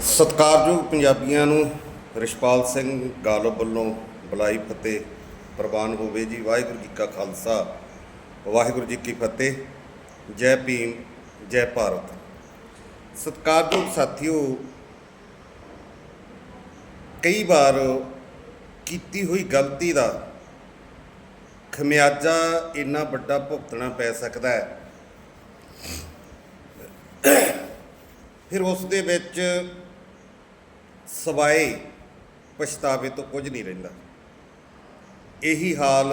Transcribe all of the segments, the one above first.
ਸਤਿਕਾਰਯੋਗ ਪੰਜਾਬੀਆਂ ਨੂੰ ਰਿਸ਼ਪਾਲ ਸਿੰਘ ਗਾਲੋ ਵੱਲੋਂ ਬੁਲਾਈ ਫਤਿਹ, ਪ੍ਰਵਾਨ ਹੋਵੇ ਜੀ। ਵਾਹਿਗੁਰੂ ਜੀ ਕਾ ਖਾਲਸਾ, ਵਾਹਿਗੁਰੂ ਜੀ ਕੀ ਫਤਿਹ। ਜੈ ਭੀਮ, ਜੈ ਭਾਰਤ। ਸਤਿਕਾਰਯੋਗ ਸਾਥੀਓ, ਕਈ ਵਾਰ ਕੀਤੀ ਹੋਈ ਗਲਤੀ ਦਾ ਖਮਿਆਜਾ ਇੰਨਾ ਵੱਡਾ ਭੁਗਤਣਾ ਪੈ ਸਕਦਾ ਹੈ। ਫਿਰ ਉਸ ਦੇ ਵਿੱਚ ਸਵਾਏ ਪਛਤਾਵੇ ਤੋਂ ਕੁਝ ਨਹੀਂ ਰਹਿੰਦਾ। ਇਹੀ ਹਾਲ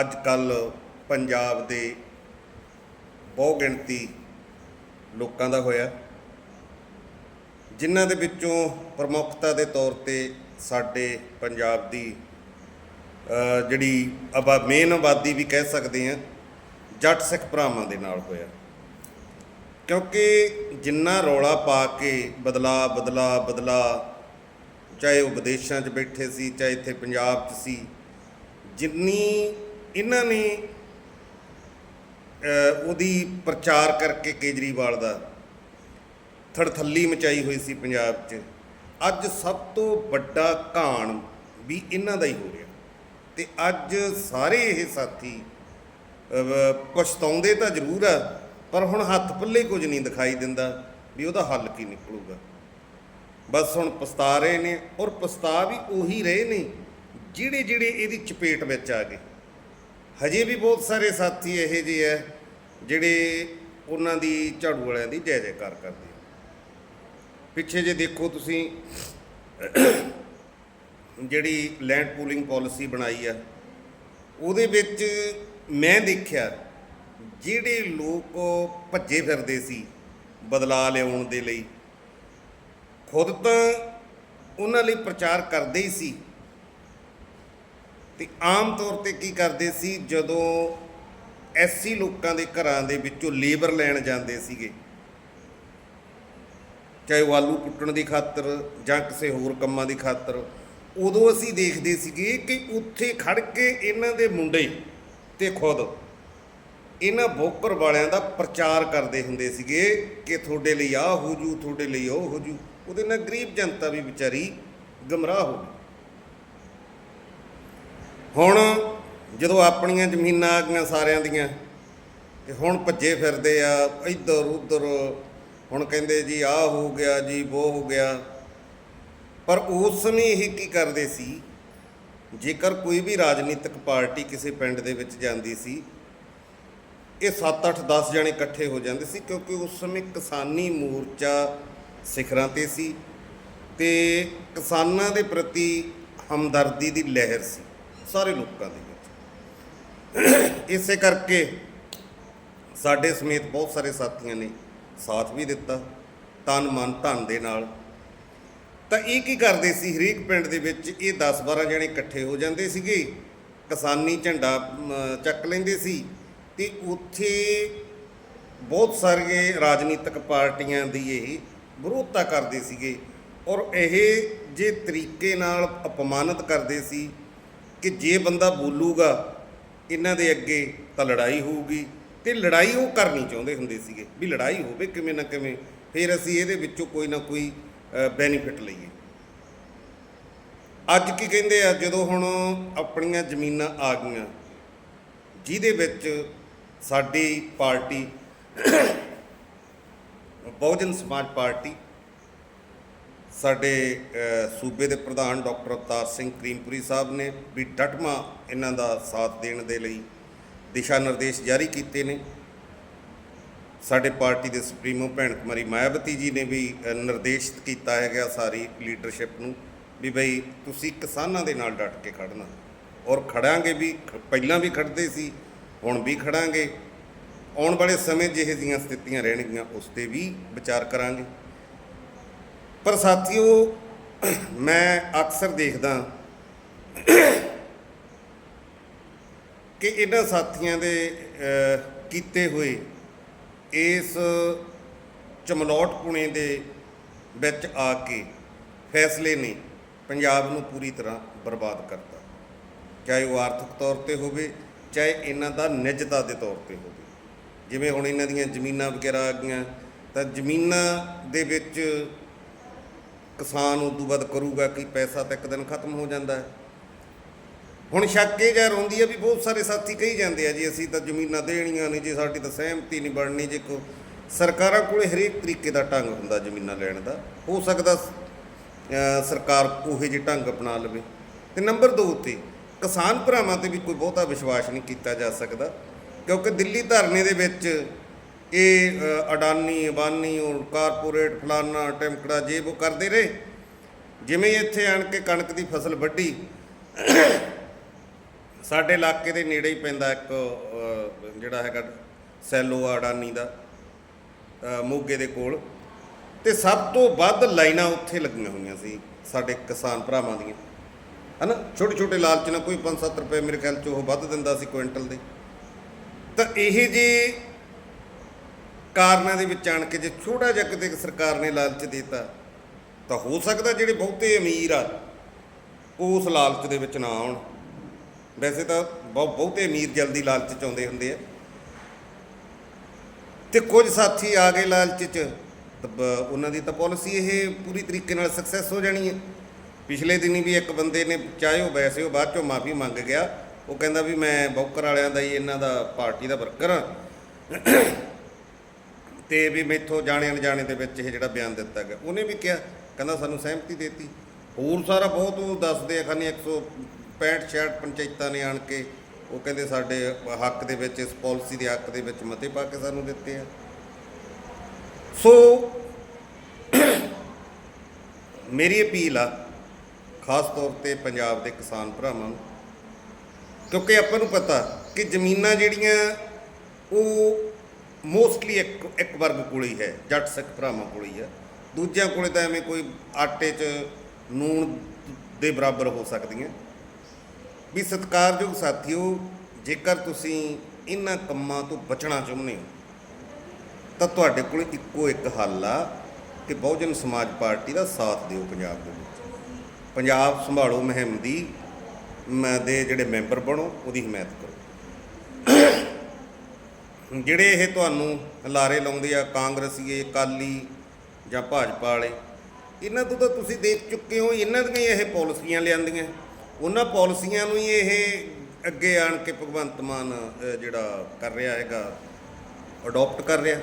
ਅੱਜ ਕੱਲ ਪੰਜਾਬ ਦੇ ਬਹੁ ਗਿਣਤੀ ਲੋਕਾਂ ਦਾ ਹੋਇਆ। ਜਿਨ੍ਹਾਂ ਦੇ ਵਿੱਚੋਂ ਪ੍ਰਮੁੱਖਤਾ ਦੇ ਤੌਰ ਤੇ ਸਾਡੇ ਪੰਜਾਬ ਦੀ ਜਿਹੜੀ ਆਬਾ ਮੇਨ ਆਬਾਦੀ ਵੀ ਕਹਿ ਸਕਦੇ ਆ ਜੱਟ ਸਿੱਖ ਭਰਾਵਾਂ ਦੇ ਨਾਲ ਹੋਇਆ। ਕਿਉਂਕਿ ਜਿੰਨਾ ਰੌਲਾ ਪਾ ਕੇ ਬਦਲਾ ਬਦਲਾ ਬਦਲਾ, ਚਾਹੇ ਉਹ ਵਿਦੇਸ਼ਾਂ 'ਚ ਬੈਠੇ ਸੀ, ਚਾਹੇ ਇੱਥੇ ਪੰਜਾਬ 'ਚ ਸੀ, ਜਿੰਨੀ ਇਹਨਾਂ ਨੇ ਉਹਦੀ ਪ੍ਰਚਾਰ ਕਰਕੇ ਕੇਜਰੀਵਾਲ ਦਾ ਥੜਥੱਲੀ ਮਚਾਈ ਹੋਈ ਸੀ ਪੰਜਾਬ 'ਚ, ਅੱਜ ਸਭ ਤੋਂ ਵੱਡਾ ਘਾਣ ਵੀ ਇਹਨਾਂ ਦਾ ਹੀ ਹੋ ਰਿਹਾ। ਤੇ ਅੱਜ ਸਾਰੇ ਇਹ ਸਾਥੀ ਪਛਤਾਉਂਦੇ ਤਾਂ ਜ਼ਰੂਰ ਆ ਪਰ ਹੁਣ ਹੱਥ ਪੱਲੇ ਕੁਝ ਨਹੀਂ ਦਿਖਾਈ ਦਿੰਦਾ ਵੀ ਉਹਦਾ ਹੱਲ ਕੀ ਨਿਕਲੂਗਾ। ਬਸ ਹੁਣ ਪਛਤਾ ਰਹੇ ਨੇ ਔਰ ਪਛਤਾ ਵੀ ਉਹੀ ਰਹੇ ਨੇ ਜਿਹੜੇ ਜਿਹੜੇ ਇਹਦੀ ਚਪੇਟ ਵਿੱਚ ਆ ਗਏ। ਹਜੇ ਵੀ ਬਹੁਤ ਸਾਰੇ ਸਾਥੀ ਇਹੋ ਜਿਹੇ ਆ ਜਿਹੜੇ ਉਹਨਾਂ ਦੀ ਝਾੜੂ ਵਾਲਿਆਂ ਦੀ ਜੈ ਜੈਕਾਰ ਕਰਦੇ ਪਿੱਛੇ ਜੇ ਦੇਖੋ ਤੁਸੀਂ ਜਿਹੜੀ ਲੈਂਡ ਪੂਲਿੰਗ ਪਾਲਿਸੀ ਬਣਾਈ ਆ, ਉਹਦੇ ਵਿੱਚ ਮੈਂ ਦੇਖਿਆ ਜਿਹੜੇ ਲੋਕ ਭੱਜੇ ਫਿਰਦੇ ਸੀ ਬਦਲਾ ਲਿਆਉਣ ਦੇ ਲਈ, ਖੁਦ ਤਾਂ ਉਹਨਾਂ ਲਈ ਪ੍ਰਚਾਰ ਕਰਦੇ ਹੀ ਸੀ। ਤੇ ਆਮ ਤੌਰ ਤੇ ਕੀ ਕਰਦੇ ਸੀ? ਜਦੋਂ ਐਸੀ ਲੋਕਾਂ ਦੇ ਘਰਾਂ ਦੇ ਵਿੱਚੋਂ ਲੇਬਰ ਲੈਣ ਜਾਂਦੇ ਸੀਗੇ, ਚਾਹੇ ਉਹ ਆਲੂ ਕੁੱਟਣ ਦੀ ਖਾਤਰ ਜਾਂ ਕਿਸੇ ਹੋਰ ਕੰਮਾਂ ਦੀ ਖਾਤਰ, ਉਦੋਂ ਅਸੀਂ ਦੇਖਦੇ ਸੀਗੇ ਕਿ ਉੱਥੇ ਖੜ ਕੇ ਇਹਨਾਂ ਦੇ ਮੁੰਡੇ ਤੇ ਖੁਦ ਇਹਨਾਂ ਬੋਕਰ ਵਾਲਿਆਂ ਦਾ ਪ੍ਰਚਾਰ ਕਰਦੇ ਹੁੰਦੇ ਸੀਗੇ ਕਿ ਤੁਹਾਡੇ ਲਈ ਆਹ ਹੋ ਜੂ, ਤੁਹਾਡੇ ਲਈ ਉਹ ਹੋ ਜੂ। ਉਹਦੇ ਨਾਲ ਗਰੀਬ ਜਨਤਾ ਵੀ ਵਿਚਾਰੀ ਗਮਰਾਹ ਹੋ ਗਈ। ਹੁਣ ਜਦੋਂ ਆਪਣੀਆਂ ਜ਼ਮੀਨਾਂ ਆ ਗਈਆਂ ਸਾਰਿਆਂ ਦੀਆਂ, ਤੇ ਹੁਣ ਭੱਜੇ ਫਿਰਦੇ ਆ, ਇੱਧਰ, ਉੱਧਰ, ਹੁਣ ਕਹਿੰਦੇ ਜੀ ਆਹ ਹੋ ਗਿਆ ਜੀ, ਉਹ ਹੋ ਗਿਆ। ਪਰ ਉਸ ਸਮੇਂ ਇਹ ਕੀ ਕਰਦੇ ਸੀ? ਜੇਕਰ ਕੋਈ ਵੀ ਰਾਜਨੀਤਿਕ ਪਾਰਟੀ ਕਿਸੇ ਪਿੰਡ ਦੇ ਵਿੱਚ ਜਾਂਦੀ ਸੀ ਇਹ 7 8 10 ਜਣੇ ਇਕੱਠੇ ਹੋ ਜਾਂਦੇ ਸੀ ਕਿਉਂਕਿ ਉਸ ਸਮੇਂ ਕਿਸਾਨੀ ਮੋਰਚਾ ਸਿਖਰਾਂ ਤੇ ਸੀ ਤੇ ਕਿਸਾਨਾਂ ਦੇ ਪ੍ਰਤੀ ਹਮਦਰਦੀ ਦੀ ਲਹਿਰ ਸੀ ਸਾਰੇ ਲੋਕਾਂ ਦੇ ਵਿੱਚ। ਇਸੇ ਕਰਕੇ ਸਾਡੇ ਸਮੇਤ ਬਹੁਤ ਸਾਰੇ ਸਾਥੀਆਂ ਨੇ ਸਾਥ ਵੀ ਦਿੱਤਾ, ਤਨ, ਮਨ, ਧਨ ਦੇ ਨਾਲ। ਤਾਂ ਇਹ ਕੀ ਕਰਦੇ ਸੀ? ਹਰੇਕ ਪਿੰਡ ਦੇ ਵਿੱਚ ਇਹ 10 12 ਜਣੇ ਇਕੱਠੇ ਹੋ ਜਾਂਦੇ ਸੀਗੇ। ਕਿਸਾਨੀ ਝੰਡਾ ਚੱਕ ਲੈਂਦੇ ਸੀ। ਤੇ ਉੱਥੇ ਬਹੁਤ ਸਾਰੀਆਂ ਰਾਜਨੀਤਿਕ ਪਾਰਟੀਆਂ ਦੀ ਇਹ ਵਿਰੋਧਤਾ ਕਰਦੇ ਸੀਗੇ ਔਰ ਇਹ ਜੇ ਤਰੀਕੇ ਨਾਲ ਅਪਮਾਨਿਤ ਕਰਦੇ ਸੀ ਕਿ ਜੇ ਬੰਦਾ ਬੋਲੂਗਾ, ਇਹਨਾਂ ਦੇ ਅੱਗੇ ਤਾਂ ਲੜਾਈ ਹੋਊਗੀ ਤੇ ਲੜਾਈ ਉਹ ਕਰਨੀ ਚਾਹੁੰਦੇ ਹੁੰਦੇ ਸੀਗੇ ਵੀ ਲੜਾਈ ਹੋਵੇ ਕਿਵੇਂ ਨਾ ਕਿਵੇਂ, ਫਿਰ ਅਸੀਂ ਇਹਦੇ ਵਿੱਚੋਂ ਕੋਈ ਨਾ ਕੋਈ ਬੈਨੀਫਿਟ ਲਈਏ। ਅੱਜ ਕੀ ਕਹਿੰਦੇ ਆ, ਜਦੋਂ ਹੁਣ ਆਪਣੀਆਂ ਜ਼ਮੀਨਾਂ ਆ ਗਈਆਂ, ਜਿਹਦੇ ਵਿੱਚ ਸਾਡੀ ਪਾਰਟੀ ਬਹੁਜਨ ਸਮਾਜ ਪਾਰਟੀ ਸਾਡੇ ਸੂਬੇ ਦੇ ਪ੍ਰਧਾਨ ਡਾਕਟਰ ਅਵਤਾਰ ਸਿੰਘ ਕਰੀਮਪੁਰੀ ਸਾਹਿਬ ਨੇ ਵੀ ਡਟਮਾ ਇਹਨਾਂ ਦਾ ਸਾਥ ਦੇਣ ਦੇ ਲਈ ਦਿਸ਼ਾ ਨਿਰਦੇਸ਼ ਜਾਰੀ ਕੀਤੇ ਨੇ। ਸਾਡੇ ਪਾਰਟੀ ਦੇ ਸੁਪਰੀਮੋ ਭੈਣ ਕੁਮਾਰੀ ਮਾਇਆਵਤੀ ਜੀ ਨੇ ਵੀ ਅ, ਨਿਰਦੇਸ਼ਿਤ ਕੀਤਾ ਹੈਗਾ ਸਾਰੀ ਲੀਡਰਸ਼ਿਪ ਨੂੰ ਵੀ ਬਈ ਤੁਸੀਂ ਕਿਸਾਨਾਂ ਦੇ ਨਾਲ ਡਟ ਕੇ ਖੜਨਾ। ਔਰ ਖੜਾਂਗੇ ਵੀ ਖ- ਪਹਿਲਾਂ ਵੀ ਖੜਦੇ ਸੀ ਹੁਣ ਵੀ ਖੜਾਂਗੇ। ਆਉਣ ਵਾਲੇ ਸਮੇਂ ਜਿਹੇ ਦੀਆਂ ਸਥਿਤੀਆਂ ਰਹਿਣਗੀਆਂ, ਉਸ ਤੇ ਵੀ ਵਿਚਾਰ ਕਰਾਂਗੇ। ਪਰ ਸਾਥੀਓ, ਮੈਂ ਅਕਸਰ ਦੇਖਦਾ ਕਿ ਇਹਨਾਂ ਸਾਥੀਆਂ ਦੇ ਕੀਤੇ ਹੋਏ ਇਸ ਚਮਲੌਟ ਪੁਣੇ ਦੇ ਵਿੱਚ ਆ ਕੇ ਫੈਸਲੇ ਨੇ ਪੰਜਾਬ ਨੂੰ ਪੂਰੀ ਤਰ੍ਹਾਂ ਬਰਬਾਦ ਕਰਤਾ। ਚਾਹੇ ਉਹ ਆਰਥਿਕ ਤੌਰ ਤੇ ਹੋਵੇ ਚਾਹੇ ਇਹਨਾਂ ਦਾ ਨਿੱਜਤਾ ਦੇ ਤੌਰ ਤੇ ਹੋਵੇ। ਜਿਵੇਂ ਹੁਣ ਇਹਨਾਂ ਦੀਆਂ ਜ਼ਮੀਨਾਂ ਵਗੈਰਾ ਆ ਗਈਆਂ, ਤਾਂ ਜ਼ਮੀਨਾਂ ਦੇ ਵਿੱਚ ਕਿਸਾਨ ਉਦੋਂ ਬਾਅਦ ਕਰੂਗਾ ਕਿ ਪੈਸਾ ਤਾਂ ਇੱਕ ਦਿਨ ਖਤਮ ਹੋ ਜਾਂਦਾ ਹੈ। ਹੁਣ ਸ਼ੱਕ ਇਹ ਜਾ ਰੋਂਦੀ ਆ ਵੀ ਬਹੁਤ ਸਾਰੇ ਸਾਥੀ ਕਹੀ ਜਾਂਦੇ ਆ, ਜੀ ਅਸੀਂ ਤਾਂ ਜ਼ਮੀਨਾਂ ਦੇਣੀਆਂ ਨਹੀਂ ਜੀ ਸਾਡੀ ਤਾਂ ਸਹਿਮਤੀ ਨਹੀਂ ਬਣਨੀ, ਜੇ ਕੋ ਸਰਕਾਰਾਂ ਕੋਲੇ ਹਰੇਕ ਤਰੀਕੇ ਦਾ ਢੰਗ ਹੁੰਦਾ ਜ਼ਮੀਨਾਂ ਲੈਣ ਦਾ, ਹੋ ਸਕਦਾ ਸਰਕਾਰ ਉਹੇ ਜਿਹੇ ਢੰਗ ਅਪਣਾ ਲਵੇ। ਤੇ ਨੰਬਰ 2 ਤੇ ਕਿਸਾਨ ਭਰਾਵਾਂ ਤੇ ਵੀ ਕੋਈ ਬਹੁਤਾ ਵਿਸ਼ਵਾਸ ਨਹੀਂ ਕੀਤਾ ਜਾ ਸਕਦਾ, ਕਿਉਂਕਿ ਦਿੱਲੀ ਧਰਨੇ ਦੇ ਵਿੱਚ ਇਹ ਅਡਾਨੀ, ਅਬਾਨੀ ਔਰ ਕਾਰਪੋਰੇਟ ਫਲਾਨਾ, ਟੈਂਕੜਾ ਜੇਬ ਉਹ ਕਰਦੇ ਰਹੇ। ਜਿਵੇਂ ਇੱਥੇ ਆਣ ਕੇ ਕਣਕ ਦੀ ਫਸਲ ਵੱਢੀ, ਸਾਡੇ ਇਲਾਕੇ ਦੇ ਨੇੜੇ ਹੀ ਪੈਂਦਾ ਇੱਕ ਜਿਹੜਾ ਹੈਗਾ ਸੈਲੋ ਆ ਅਡਾਨੀ ਦਾ ਮੋਗੇ ਦੇ ਕੋਲ। ਤੇ ਸਭ ਤੋਂ ਵੱਧ ਲਾਈਨਾਂ ਉੱਥੇ ਲੱਗੀਆਂ ਹੋਈਆਂ ਸੀ ਸਾਡੇ ਕਿਸਾਨ ਭਰਾਵਾਂ ਦੀਆਂ। ਹਨਾ? ਛੋਟੇ ਛੋਟੇ ਲਾਲਚ ਨਾਲ ਕੋਈ 5-7 ਰੁਪਏ ਮੇਰੇ ਖਿਆਲ ਚ ਉਹ ਵੱਧ ਦਿੰਦਾ ਸੀ ਕੁਇੰਟਲ ਦੇ। ਤਾਂ ਇਹ ਜੇ ਕਾਰਨਾਂ ਦੇ ਵਿੱਚ ਆਣ ਕੇ ਜੇ ਛੋਟਾ ਜਿਹਾ ਕਿਤੇ ਸਰਕਾਰ ਨੇ ਲਾਲਚ ਦਿੱਤਾ, ਤਾਂ ਹੋ ਸਕਦਾ ਜਿਹੜੇ ਬਹੁਤੇ ਅਮੀਰ ਆ, ਉਹ ਉਸ ਲਾਲਚ ਦੇ ਵਿੱਚ ਨਾ ਆਉਣ। ਵੈਸੇ ਤਾਂ ਬਹੁ- ਬਹੁਤੇ ਅਮੀਰ ਜਲਦੀ ਲਾਲਚ ਚ ਆਉਂਦੇ ਹੁੰਦੇ ਆ। ਤੇ ਕੁਝ ਸਾਥੀ ਆ ਗਏ ਲਾਲਚ ਚ ਉਹਨਾਂ ਦੀ ਤਾਂ ਪਾਲਿਸੀ ਇਹ ਪੂਰੀ ਤਰੀਕੇ ਨਾਲ ਸਕਸੈਸ ਹੋ ਜਾਣੀ ਹੈ ਪਿਛਲੇ ਦਿਨੀ ਵੀ ਇੱਕ ਬੰਦੇ ਨੇ ਚਾਹੇ ਉਹ ਵੈਸੇ ਉਹ ਬਾਅਦ ਚੋਂ ਮਾਫੀ ਮੰਗ ਗਿਆ, ਉਹ ਕਹਿੰਦਾ ਵੀ ਮੈਂ ਬੌਕਰ ਵਾਲਿਆਂ ਦਾ ਹੀ ਇਹਨਾਂ ਦਾ ਪਾਰਟੀ ਦਾ ਵਰਕਰ ਹਾਂ। ਤੇ ਵੀ ਮੈਥੋਂ ਜਾਣੇ ਅਣਜਾਣੇ ਦੇ ਵਿੱਚ ਇਹ ਜਿਹੜਾ ਬਿਆਨ ਦਿੱਤਾ ਗਿਆ। ਉਹਨੇ ਵੀ ਕਿਹਾ, ਕਹਿੰਦਾ ਸਾਨੂੰ ਸਹਿਮਤੀ ਦਿੱਤੀ। ਹੋਰ ਸਾਰਾ ਬਹੁਤ ਉਹ ਦੱਸਦੇ ਆ ਖਾਨੀ 165 66 ਪੰਚਾਇਤਾਂ ਨੇ ਆਣ ਕੇ, ਉਹ ਕਹਿੰਦੇ ਸਾਡੇ ਹੱਕ ਦੇ ਵਿੱਚ, ਇਸ ਪਾਲਿਸੀ ਦੇ ਹੱਕ ਦੇ ਵਿੱਚ ਮਤੇ ਪਾ ਕੇ ਸਾਨੂੰ ਦਿੱਤੇ ਆ। ਸੋ, ਮੇਰੀ ਅਪੀਲ ਆ ਖਾਸ ਤੌਰ ਤੇ ਪੰਜਾਬ ਦੇ ਕਿਸਾਨ ਭਰਾਵਾਂ ਨੂੰ। ਕਿਉਂਕਿ ਆਪਾਂ ਨੂੰ ਪਤਾ ਕਿ ਜ਼ਮੀਨਾਂ ਜਿਹੜੀਆਂ, ਉਹ ਮੋਸਟਲੀ ਇੱਕ ਇੱਕ ਵਰਗ ਕੋਲ ਹੀ ਹੈ, ਜੱਟ ਸਿੱਖ ਭਰਾਵਾਂ ਕੋਲ ਹੀ ਹੈ ਦੂਜਿਆਂ ਕੋਲੇ ਤਾਂ ਐਵੇਂ ਕੋਈ ਆਟੇ 'ਚ ਨੂਣ ਦੇ ਬਰਾਬਰ ਹੋ ਸਕਦੀਆਂ। ਵੀ ਸਤਿਕਾਰਯੋਗ ਸਾਥੀਓ, ਜੇਕਰ ਤੁਸੀਂ ਇਹਨਾਂ ਕੰਮਾਂ ਤੋਂ ਬਚਣਾ ਚਾਹੁੰਦੇ ਹੋ, ਤਾਂ ਤੁਹਾਡੇ ਕੋਲ ਇੱਕੋ ਇੱਕ ਹੱਲ ਆ ਕਿ ਬਹੁਜਨ ਸਮਾਜ ਪਾਰਟੀ ਦਾ ਸਾਥ ਦਿਓ ਪੰਜਾਬ ਦੇ ਵਿੱਚ। ਪੰਜਾਬ ਸੰਭਾਲੋ ਮੁਹਿੰਮ ਦੀ ਮ- ਦੇ ਜਿਹੜੇ ਮੈਂਬਰ ਬਣੋ, ਉਹਦੀ ਹਮਾਇਤ ਕਰੋ। ਜਿਹੜੇ ਇਹ ਤੁਹਾਨੂੰ ਲਾਰੇ ਲਾਉਂਦੇ ਆ ਕਾਂਗਰਸੀਏ ਕਾਲੀ ਜਾਂ ਭਾਜਪਾ ਵਾਲੇ, ਇਹਨਾਂ ਤੋਂ ਤਾਂ ਤੁਸੀਂ ਦੇਖ ਚੁੱਕੇ ਹੋ, ਇਹਨਾਂ ਦੀਆਂ ਹੀ ਇਹ ਪਾਲਿਸੀਆਂ ਲਿਆਂਦੀਆਂ। ਉਹਨਾਂ ਪਾਲਿਸੀਆਂ ਨੂੰ ਹੀ ਇਹ ਅੱਗੇ ਆਣ ਕੇ ਭਗਵੰਤ ਮਾਨ ਜਿਹੜਾ ਕਰ ਰਿਹਾ ਹੈਗਾ, ਅਡਾਪਟ ਕਰ ਰਿਹਾ।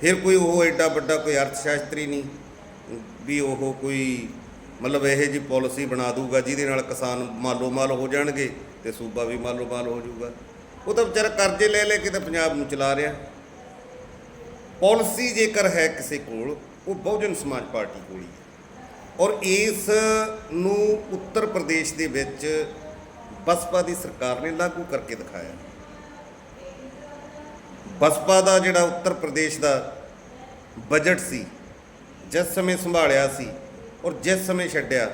ਫਿਰ ਕੋਈ ਉਹ ਐਡਾ ਵੱਡਾ ਕੋਈ ਅਰਥ ਸ਼ਾਸਤਰੀ ਨਹੀਂ, ਵੀ ਉਹ ਕੋਈ ਮਤਲਬ ਇਹ ਜੀ ਪਾਲਿਸੀ ਬਣਾ ਦੂਗਾ ਜਿਹਦੇ ਨਾਲ ਕਿਸਾਨ ਮਾਲੋ ਮਾਲ ਹੋ ਜਾਣਗੇ ਤੇ ਸੂਬਾ ਵੀ ਮਾਲੋ ਮਾਲ ਹੋ ਜਾਊਗਾ। ਉਹ ਤਾਂ ਵਿਚਾਰਾ ਕਰਜ਼ੇ ਲੈ ਲੈ ਕੇ ਤਾਂ ਪੰਜਾਬ ਨੂੰ ਚਲਾ ਰਿਹਾ। ਪਾਲਿਸੀ ਜੇਕਰ ਹੈ ਕਿਸੇ ਕੋਲ, ਉਹ ਬਹੁਜਨ ਸਮਾਜ ਪਾਰਟੀ ਕੋਲ ਹੀ ਹੈ। ਔਰ ਇਸ ਨੂੰ ਉੱਤਰ ਪ੍ਰਦੇਸ਼ ਦੇ ਵਿੱਚ ਬਸਪਾ ਦੀ ਸਰਕਾਰ ਨੇ ਲਾਗੂ ਕਰਕੇ ਦਿਖਾਇਆ। ਬਸਪਾ ਦਾ ਜਿਹੜਾ ਉੱਤਰ ਪ੍ਰਦੇਸ਼ ਦਾ ਬਜਟ ਸੀ, ਜਿਸ ਸਮੇਂ ਸੰਭਾਲਿਆ ਸੀ ਔਰ ਜਿਸ ਸਮੇਂ ਛੱਡਿਆ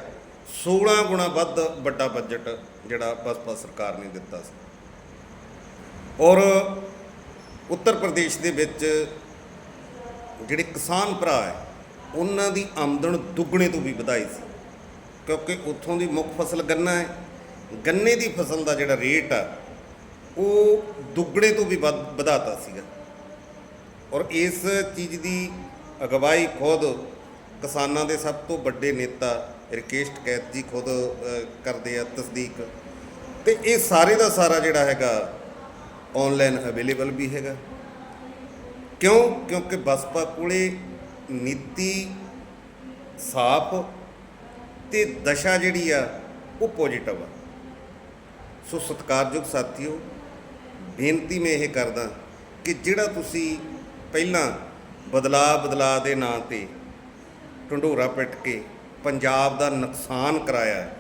16 ਗੁਣਾ ਵੱਧ ਵੱਡਾ ਬਜਟ ਜਿਹੜਾ ਬਸਪਾ ਸਰਕਾਰ ਨੇ ਦਿੱਤਾ ਸੀ। ਔਰ ਉੱਤਰ ਪ੍ਰਦੇਸ਼ ਦੇ ਵਿੱਚ ਜਿਹੜੇ ਕਿਸਾਨ ਭਰਾ ਹੈ, ਉਹਨਾਂ ਦੀ ਆਮਦਨ ਦੁੱਗਣੇ ਤੋਂ ਵੀ ਵਧਾਈ ਸੀ। ਕਿਉਂਕਿ ਉੱਥੋਂ ਦੀ ਮੁੱਖ ਫਸਲ ਗੰਨਾ ਹੈ, ਗੰਨੇ ਦੀ ਫਸਲ ਦਾ ਜਿਹੜਾ ਰੇਟ ਆ, ਉਹ ਦੁੱਗਣੇ ਤੋਂ ਵੀ ਵੱਧ ਵਧਾਤਾ ਸੀਗਾ। ਔਰ ਇਸ ਚੀਜ਼ ਦੀ ਅਗਵਾਈ ਖੁਦ ਕਿਸਾਨਾਂ ਦੇ ਸਭ ਤੋਂ ਵੱਡੇ ਨੇਤਾ ਰਕੇਸ਼ ਟਕੈਤ ਜੀ ਖੁਦ ਕਰਦੇ ਆ ਤਸਦੀਕ। ਤੇ ਇਹ ਸਾਰੇ ਦਾ ਸਾਰਾ ਜਿਹੜਾ ਹੈਗਾ ਆਨਲਾਈਨ ਅਵੇਲੇਬਲ ਵੀ ਹੈਗਾ। ਕਿਉਂ? ਕਿਉਂਕਿ ਬਸਪਾ ਕੋਲੇ ਨੀਤੀ ਸਾਫ਼ ਤੇ ਦਸ਼ਾ ਜਿਹੜੀ ਆ, ਉਹ ਪੋਜੀਟਿਵ ਆ। ਸੋ ਸਤਿਕਾਰਯੋਗ ਸਾਥੀਓ, ਬੇਨਤੀ ਮੈਂ ਇਹ ਕਰਦਾ ਕਿ ਜਿਹੜਾ ਤੁਸੀਂ ਪਹਿਲਾਂ ਬਦਲਾ ਬਦਲਾ ਦੇ ਨਾਂ ਤੇ ਢੰਡੋਰਾ ਪਿੱਟ ਕੇ ਪੰਜਾਬ ਦਾ ਨੁਕਸਾਨ ਕਰਾਇਆ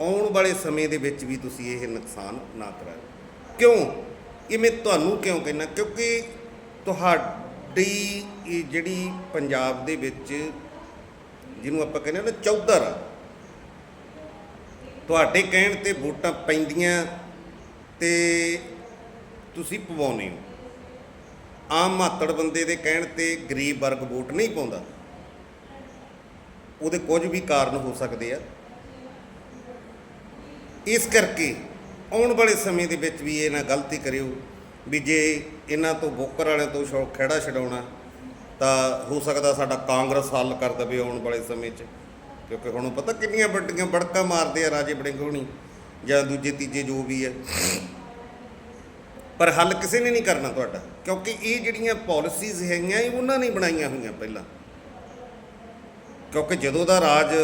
ਆਉਣ ਵਾਲੇ ਸਮੇਂ ਦੇ ਵਿੱਚ ਵੀ ਤੁਸੀਂ ਇਹ ਨੁਕਸਾਨ ਨਾ ਕਰਾਓ। ਕਿਉਂ? ਇਹ ਮੈਂ ਤੁਹਾਨੂੰ ਕਿਉਂ ਕਹਿੰਦਾ? ਕਿਉਂਕਿ ਤੁਹਾਡੀ ਇਹ ਜਿਹੜੀ ਪੰਜਾਬ ਦੇ ਵਿੱਚ ਜਿਹਨੂੰ ਆਪਾਂ ਕਹਿੰਦੇ ਹਾਂ ਨਾ ਚੌਧਰ ਆ, ਤੁਹਾਡੇ ਕਹਿਣ ਤੇ ਵੋਟਾਂ ਪੈਂਦੀਆਂ ਤੇ ਤੁਸੀਂ ਪਵਾਉਨੇ ਹੋ। ਆਮ ਮਾਤੜ ਬੰਦੇ ਦੇ ਕਹਿਣ ਤੇ ਗਰੀਬ ਵਰਗ ਵੋਟ ਨਹੀਂ ਪਾਉਂਦਾ। ਉਹਦੇ ਕੁਝ ਵੀ ਕਾਰਨ ਹੋ ਸਕਦੇ ਆ। ਇਸ ਕਰਕੇ ਆਉਣ ਵਾਲੇ ਸਮੇਂ ਦੇ ਵਿੱਚ ਵੀ ਇਹ ਨਾ ਗਲਤੀ ਕਰਿਓ ਵੀ ਜੇ ਇਹਨਾਂ ਤੋਂ ਬੋਕਰ ਵਾਲਿਆਂ ਤੋਂ ਸ਼ੌਕ ਖੜਾ ਛਡਾਉਣਾ, ਤਾਂ ਹੋ ਸਕਦਾ ਸਾਡਾ ਕਾਂਗਰਸ ਹੱਲ ਕਰ ਦੇਵੇ ਆਉਣ ਵਾਲੇ ਸਮੇਂ 'ਚ। ਕਿਉਂਕਿ ਹੁਣ ਪਤਾ ਕਿੰਨੀਆਂ ਵੱਡੀਆਂ ਬੜਕਾ ਮਾਰਦੇ ਆ ਰਾਜੇ ਬੜਿੰਗ ਹੋਣੀ ਜਾਂ ਦੂਜੇ, ਤੀਜੇ ਜੋ ਵੀ ਹੈ ਪਰ ਹੱਲ ਕਿਸੇ ਨੇ ਨਹੀਂ ਕਰਨਾ ਤੁਹਾਡਾ, ਕਿਉਂਕਿ ਇਹ ਜਿਹੜੀਆਂ ਪਾਲਿਸੀਜ਼ ਹੈਗੀਆਂ, ਇਹ ਉਹਨਾਂ ਨੇ ਬਣਾਈਆਂ ਹੋਈਆਂ ਪਹਿਲਾਂ। ਕਿਉਂਕਿ ਜਦੋਂ ਦਾ ਰਾਜ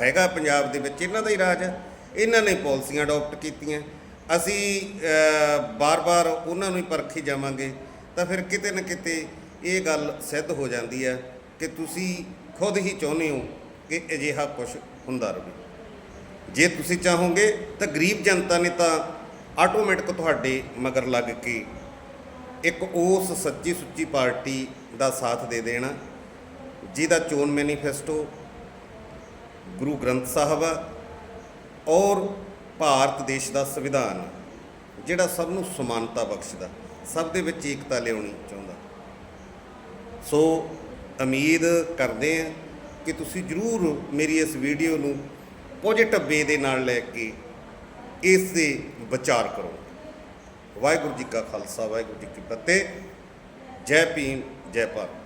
ਹੈਗਾ ਪੰਜਾਬ ਦੇ ਵਿੱਚ, ਇਹਨਾਂ ਦਾ ਹੀ ਰਾਜ ਹੈ। ਇਹਨਾਂ ਨੇ ਪਾਲਿਸੀਆਂ ਅਡਾਪਟ ਕੀਤੀਆਂ। ਅਸੀਂ ਬਾਰ-ਬਾਰ ਉਹਨਾਂ ਨੂੰ ਹੀ ਪਰਖੀ ਜਾਵਾਂਗੇ। ਤਾਂ ਫਿਰ ਕਿਤੇ ਨਾ ਕਿਤੇ ਇਹ ਗੱਲ ਸਿੱਧ ਹੋ ਜਾਂਦੀ ਹੈ ਕਿ ਤੁਸੀਂ ਖੁਦ ਹੀ ਚਾਹੁੰਦੇ ਹੋ ਕਿ ਅਜਿਹਾ ਕੁਝ ਹੁੰਦਾ ਰਹੇ। ਜੇ ਤੁਸੀਂ ਚਾਹੋਗੇ ਤਾਂ ਗਰੀਬ ਜਨਤਾ ਨੇ ਤਾਂ ਆਟੋਮੈਟਿਕ ਤੁਹਾਡੇ ਮਗਰ ਲੱਗ ਕੇ ਇੱਕ ਉਸ ਸੱਚੀ ਸੁੱਚੀ ਪਾਰਟੀ ਦਾ ਸਾਥ ਦੇ ਦੇਣਾ। ਜਿਹਦਾ ਚੋਣ ਮੈਨੀਫੈਸਟੋ ਗੁਰੂ ਗ੍ਰੰਥ ਸਾਹਿਬ ਆ ਔਰ ਭਾਰਤ ਦੇਸ਼ ਦਾ ਸੰਵਿਧਾਨ ਜਿਹੜਾ ਸਭ ਨੂੰ ਸਮਾਨਤਾ ਬਖਸ਼ਦਾ, ਸਭ ਦੇ ਵਿੱਚ ਏਕਤਾ ਲਿਆਉਣੀ ਚਾਹੁੰਦਾ। ਸੋ ਉਮੀਦ ਕਰਦੇ ਹਾਂ ਕਿ ਤੁਸੀਂ ਜਰੂਰ ਮੇਰੀ ਇਸ ਵੀਡੀਓ ਨੂੰ ਪੋਜ਼ਿਟਿਵ ਵੇ ਦੇ ਨਾਲ ਲੈ ਕੇ ਇਸ 'ਤੇ ਵਿਚਾਰ ਕਰੋ। ਵਾਹਿਗੁਰੂ ਜੀ ਕਾ ਖਾਲਸਾ, ਵਾਹਿਗੁਰੂ ਜੀ ਕੀ ਫਤਿਹ। ਜੈ ਭੀਮ, ਜੈ ਭਾਰਤ।